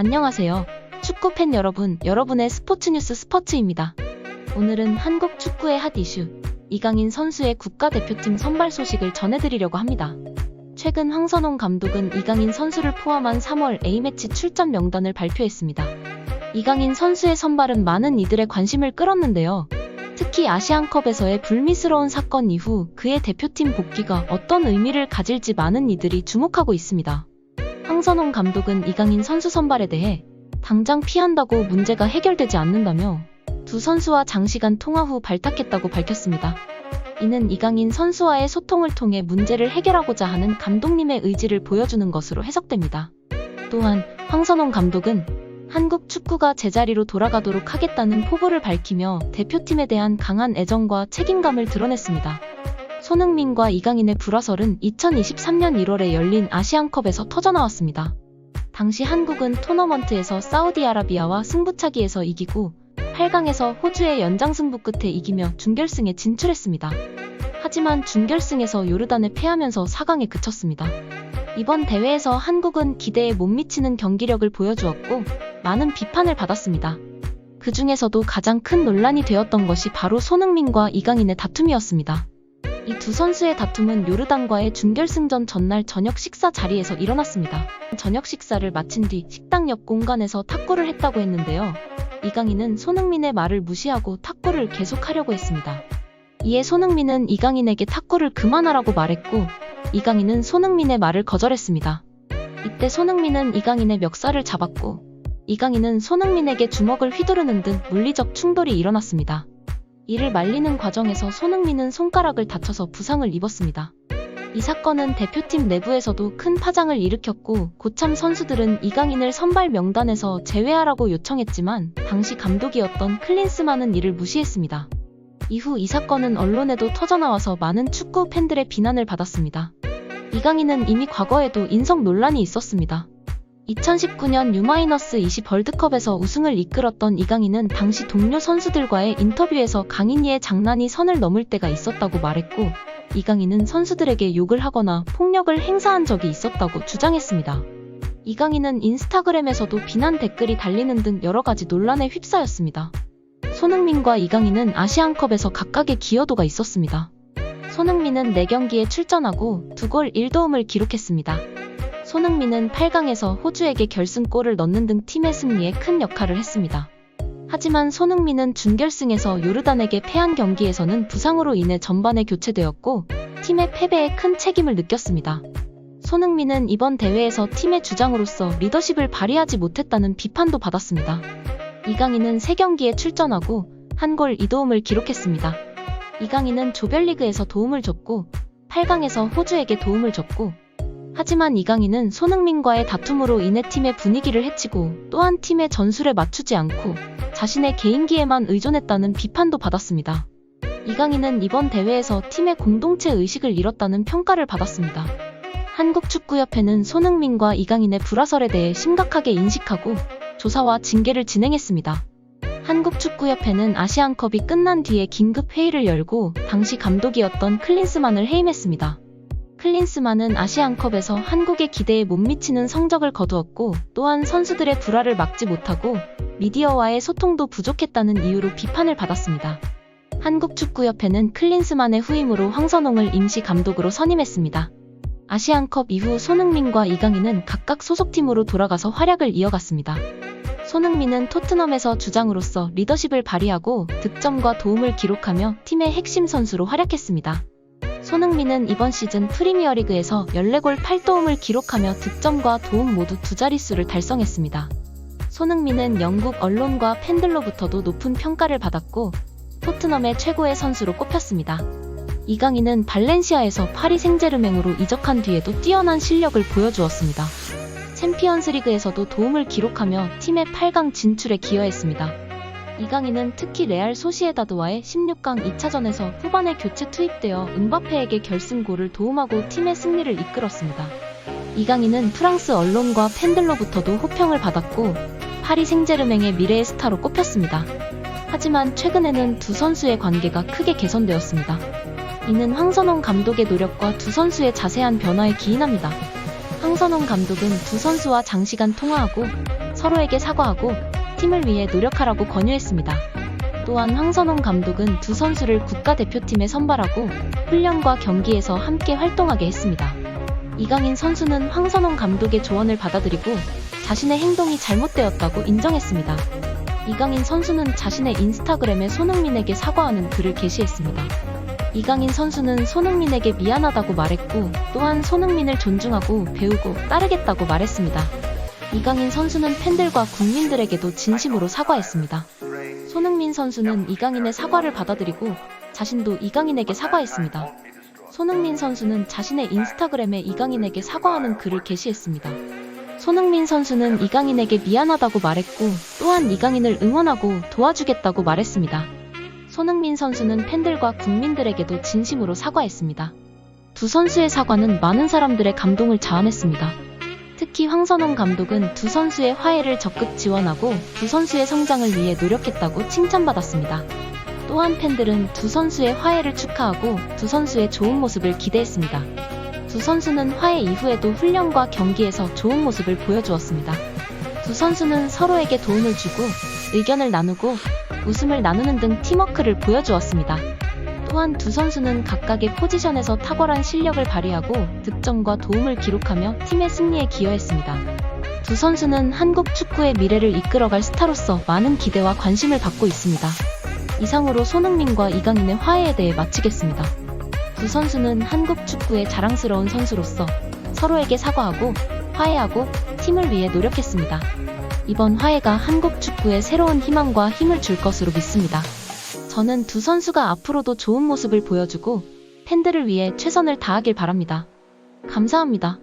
안녕하세요. 축구팬 여러분, 여러분의 스포츠 뉴스 스포츠입니다. 오늘은 한국 축구의 핫 이슈, 이강인 선수의 국가대표팀 선발 소식을 전해드리려고 합니다. 최근 황선홍 감독은 이강인 선수를 포함한 3월 A매치 출전 명단을 발표했습니다. 이강인 선수의 선발은 많은 이들의 관심을 끌었는데요. 특히 아시안컵에서의 불미스러운 사건 이후 그의 대표팀 복귀가 어떤 의미를 가질지 많은 이들이 주목하고 있습니다. 황선홍 감독은 이강인 선수 선발에 대해 당장 피한다고 문제가 해결되지 않는다며 두 선수와 장시간 통화 후 발탁했다고 밝혔습니다. 이는 이강인 선수와의 소통을 통해 문제를 해결하고자 하는 감독님의 의지를 보여주는 것으로 해석됩니다. 또한 황선홍 감독은 한국 축구가 제자리로 돌아가도록 하겠다는 포부를 밝히며 대표팀에 대한 강한 애정과 책임감을 드러냈습니다. 손흥민과 이강인의 불화설은 2023년 1월에 열린 아시안컵에서 터져나왔습니다. 당시 한국은 토너먼트에서 사우디아라비아와 승부차기에서 이기고 8강에서 호주의 연장승부 끝에 이기며 준결승에 진출했습니다. 하지만 준결승에서 요르단에 패하면서 4강에 그쳤습니다. 이번 대회에서 한국은 기대에 못 미치는 경기력을 보여주었고 많은 비판을 받았습니다. 그 중에서도 가장 큰 논란이 되었던 것이 바로 손흥민과 이강인의 다툼이었습니다. 이 두 선수의 다툼은 요르단과의 준결승전 전날 저녁 식사 자리에서 일어났습니다. 저녁 식사를 마친 뒤 식당 옆 공간에서 탁구를 했다고 했는데요. 이강인은 손흥민의 말을 무시하고 탁구를 계속하려고 했습니다. 이에 손흥민은 이강인에게 탁구를 그만하라고 말했고 이강인은 손흥민의 말을 거절했습니다. 이때 손흥민은 이강인의 멱살을 잡았고 이강인은 손흥민에게 주먹을 휘두르는 등 물리적 충돌이 일어났습니다. 이를 말리는 과정에서 손흥민은 손가락을 다쳐서 부상을 입었습니다. 이 사건은 대표팀 내부에서도 큰 파장을 일으켰고 고참 선수들은 이강인을 선발 명단에서 제외하라고 요청했지만 당시 감독이었던 클린스만은 이를 무시했습니다. 이후 이 사건은 언론에도 터져나와서 많은 축구 팬들의 비난을 받았습니다. 이강인은 이미 과거에도 인성 논란이 있었습니다. 2019년 U-20 월드컵에서 우승을 이끌었던 이강인은 당시 동료 선수들과의 인터뷰에서 강인이의 장난이 선을 넘을 때가 있었다고 말했고, 이강인은 선수들에게 욕을 하거나 폭력을 행사한 적이 있었다고 주장했습니다. 이강인은 인스타그램에서도 비난 댓글이 달리는 등 여러 가지 논란에 휩싸였습니다. 손흥민과 이강인은 아시안컵에서 각각의 기여도가 있었습니다. 손흥민은 4경기에 출전하고 2골 1도움을 기록했습니다. 손흥민은 8강에서 호주에게 결승골을 넣는 등 팀의 승리에 큰 역할을 했습니다. 하지만 손흥민은 준결승에서 요르단에게 패한 경기에서는 부상으로 인해 전반에 교체되었고 팀의 패배에 큰 책임을 느꼈습니다. 손흥민은 이번 대회에서 팀의 주장으로서 리더십을 발휘하지 못했다는 비판도 받았습니다. 이강인은 3경기에 출전하고 한 골 2도움을 기록했습니다. 이강인은 조별리그에서 도움을 줬고 8강에서 호주에게 도움을 줬고 하지만 이강인은 손흥민과의 다툼으로 인해 팀의 분위기를 해치고 또한 팀의 전술에 맞추지 않고 자신의 개인기에만 의존했다는 비판도 받았습니다. 이강인은 이번 대회에서 팀의 공동체 의식을 잃었다는 평가를 받았습니다. 한국축구협회는 손흥민과 이강인의 불화설에 대해 심각하게 인식하고 조사와 징계를 진행했습니다. 한국축구협회는 아시안컵이 끝난 뒤에 긴급 회의를 열고 당시 감독이었던 클린스만을 해임했습니다. 클린스만은 아시안컵에서 한국의 기대에 못 미치는 성적을 거두었고 또한 선수들의 불화를 막지 못하고 미디어와의 소통도 부족했다는 이유로 비판을 받았습니다. 한국축구협회는 클린스만의 후임으로 황선홍을 임시 감독으로 선임했습니다. 아시안컵 이후 손흥민과 이강인은 각각 소속팀으로 돌아가서 활약을 이어갔습니다. 손흥민은 토트넘에서 주장으로서 리더십을 발휘하고 득점과 도움을 기록하며 팀의 핵심 선수로 활약했습니다. 손흥민은 이번 시즌 프리미어리그에서 14골 8도움을 기록하며 득점과 도움 모두 두 자릿수를 달성했습니다. 손흥민은 영국 언론과 팬들로부터도 높은 평가를 받았고 토트넘의 최고의 선수로 꼽혔습니다. 이강인은 발렌시아에서 파리 생제르맹으로 이적한 뒤에도 뛰어난 실력을 보여주었습니다. 챔피언스 리그에서도 도움을 기록하며 팀의 8강 진출에 기여했습니다. 이강인은 특히 레알 소시에다드와의 16강 2차전에서 후반에 교체 투입되어 은바페에게 결승골을 도움하고 팀의 승리를 이끌었습니다. 이강인은 프랑스 언론과 팬들로부터도 호평을 받았고 파리 생제르맹의 미래의 스타로 꼽혔습니다. 하지만 최근에는 두 선수의 관계가 크게 개선되었습니다. 이는 황선홍 감독의 노력과 두 선수의 자세한 변화에 기인합니다. 황선홍 감독은 두 선수와 장시간 통화하고 서로에게 사과하고 팀을 위해 노력하라고 권유했습니다. 또한 황선홍 감독은 두 선수를 국가대표팀에 선발하고 훈련과 경기에서 함께 활동하게 했습니다. 이강인 선수는 황선홍 감독의 조언을 받아들이고 자신의 행동이 잘못되었다고 인정했습니다. 이강인 선수는 자신의 인스타그램에 손흥민에게 사과하는 글을 게시했습니다. 이강인 선수는 손흥민에게 미안하다고 말했고 또한 손흥민을 존중하고 배우고 따르겠다고 말했습니다. 이강인 선수는 팬들과 국민들에게도 진심으로 사과했습니다. 손흥민 선수는 이강인의 사과를 받아들이고 자신도 이강인에게 사과했습니다. 손흥민 선수는 자신의 인스타그램에 이강인에게 사과하는 글을 게시했습니다. 손흥민 선수는 이강인에게 미안하다고 말했고 또한 이강인을 응원하고 도와주겠다고 말했습니다. 손흥민 선수는 팬들과 국민들에게도 진심으로 사과했습니다. 두 선수의 사과는 많은 사람들의 감동을 자아냈습니다. 특히 황선홍 감독은 두 선수의 화해를 적극 지원하고 두 선수의 성장을 위해 노력했다고 칭찬받았습니다. 또한 팬들은 두 선수의 화해를 축하하고 두 선수의 좋은 모습을 기대했습니다. 두 선수는 화해 이후에도 훈련과 경기에서 좋은 모습을 보여주었습니다. 두 선수는 서로에게 도움을 주고 의견을 나누고 웃음을 나누는 등 팀워크를 보여주었습니다. 또한 두 선수는 각각의 포지션에서 탁월한 실력을 발휘하고 득점과 도움을 기록하며 팀의 승리에 기여했습니다. 두 선수는 한국 축구의 미래를 이끌어갈 스타로서 많은 기대와 관심을 받고 있습니다. 이상으로 손흥민과 이강인의 화해에 대해 마치겠습니다. 두 선수는 한국 축구의 자랑스러운 선수로서 서로에게 사과하고 화해하고 팀을 위해 노력했습니다. 이번 화해가 한국 축구에 새로운 희망과 힘을 줄 것으로 믿습니다. 저는 두 선수가 앞으로도 좋은 모습을 보여주고 팬들을 위해 최선을 다하길 바랍니다. 감사합니다.